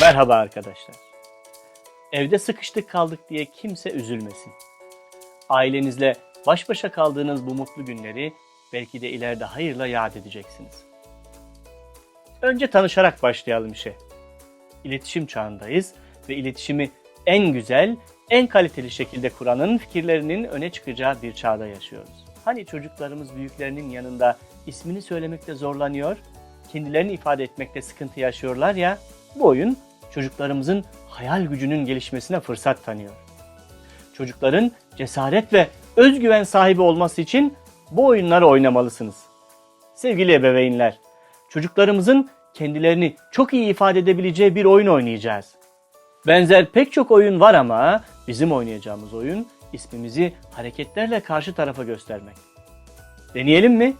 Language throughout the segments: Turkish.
Merhaba arkadaşlar. Evde sıkıştık kaldık diye kimse üzülmesin. Ailenizle baş başa kaldığınız bu mutlu günleri belki de ileride hayırla yad edeceksiniz. Önce tanışarak başlayalım işe. İletişim çağındayız ve iletişimi en güzel, en kaliteli şekilde kuranın fikirlerinin öne çıkacağı bir çağda yaşıyoruz. Hani çocuklarımız büyüklerinin yanında ismini söylemekte zorlanıyor, kendilerini ifade etmekte sıkıntı yaşıyorlar ya, bu oyun çocuklarımızın hayal gücünün gelişmesine fırsat tanıyor. Çocukların cesaret ve özgüven sahibi olması için bu oyunları oynamalısınız. Sevgili ebeveynler, çocuklarımızın kendilerini çok iyi ifade edebileceği bir oyun oynayacağız. Benzer pek çok oyun var ama bizim oynayacağımız oyun ismimizi hareketlerle karşı tarafa göstermek. Deneyelim mi?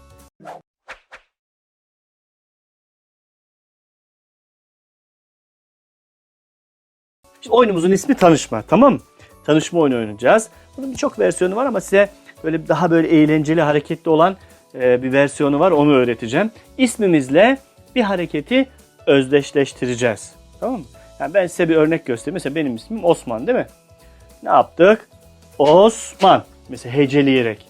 Şimdi oyunumuzun ismi tanışma tamam mı? Tanışma oyunu oynayacağız. Bunun birçok versiyonu var ama size böyle daha böyle eğlenceli hareketli olan e, bir versiyonu var onu öğreteceğim. İsmimizle bir hareketi özdeşleştireceğiz. Tamam mı? Yani ben size bir örnek göstereyim. Mesela benim ismim Osman değil mi? Ne yaptık? Osman. Mesela heceleyerek.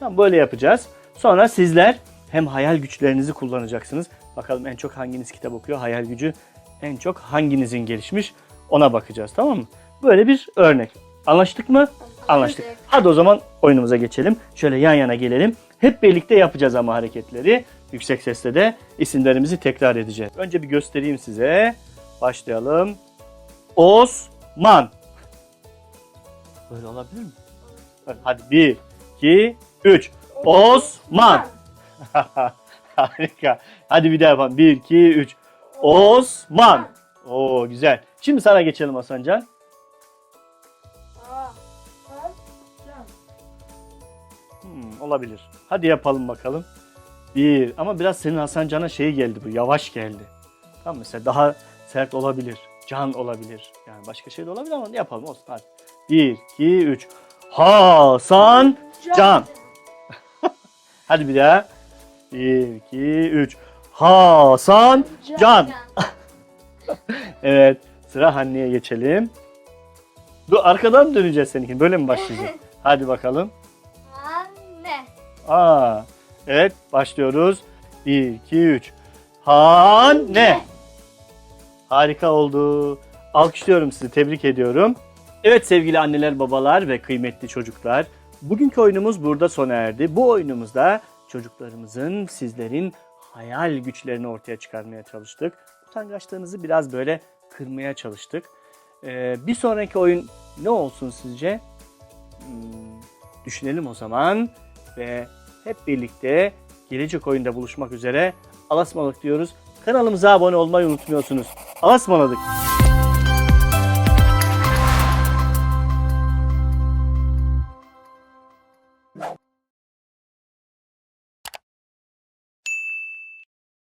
Tamam böyle yapacağız. Sonra sizler hem hayal güçlerinizi kullanacaksınız. Bakalım en çok hanginiz kitap okuyor? Hayal gücü en çok hanginizin gelişmiş? Ona bakacağız tamam mı? Böyle bir örnek. Anlaştık mı? Anlaştık. Hadi o zaman oyunumuza geçelim. Şöyle yan yana gelelim. Hep birlikte yapacağız ama hareketleri. Yüksek sesle de isimlerimizi tekrar edeceğiz. Önce bir göstereyim size. Başlayalım. Osman. Böyle olabilir mi? Hadi bir, iki, üç. Osman. Harika. Hadi bir daha yapalım. Bir, iki, üç. Osman. Oo güzel. Şimdi sana geçelim Hasancan. Hmm, olabilir. Hadi yapalım bakalım. Bir. Ama biraz senin Hasancan'a şey geldi bu. Yavaş geldi. Tamam mesela daha sert olabilir. Can olabilir. Yani başka şey de olabilir ama yapalım olsun hadi. Bir, iki, üç. Hasan Can. Hadi bir daha. Bir, iki, üç. Hasan Can. Evet. Sıra Hanni'ye geçelim. Dur arkadan döneceğiz seninkini? Böyle mi başlayacağız? Hadi bakalım. Anne. Aa, evet başlıyoruz. 1, 2, 3. Hanne. Harika oldu. Alkışlıyorum sizi, tebrik ediyorum. Evet sevgili anneler, babalar ve kıymetli çocuklar. Bugünkü oyunumuz burada sona erdi. Bu oyunumuzda çocuklarımızın, sizlerin hayal güçlerini ortaya çıkarmaya çalıştık. Utangaçlığınızı biraz böyle kırmaya çalıştık. Ee, bir sonraki oyun ne olsun sizce? Hmm, düşünelim o zaman ve hep birlikte gelecek oyunda buluşmak üzere. Alasmalık diyoruz. Kanalımıza abone olmayı unutmuyorsunuz. Alasmalık.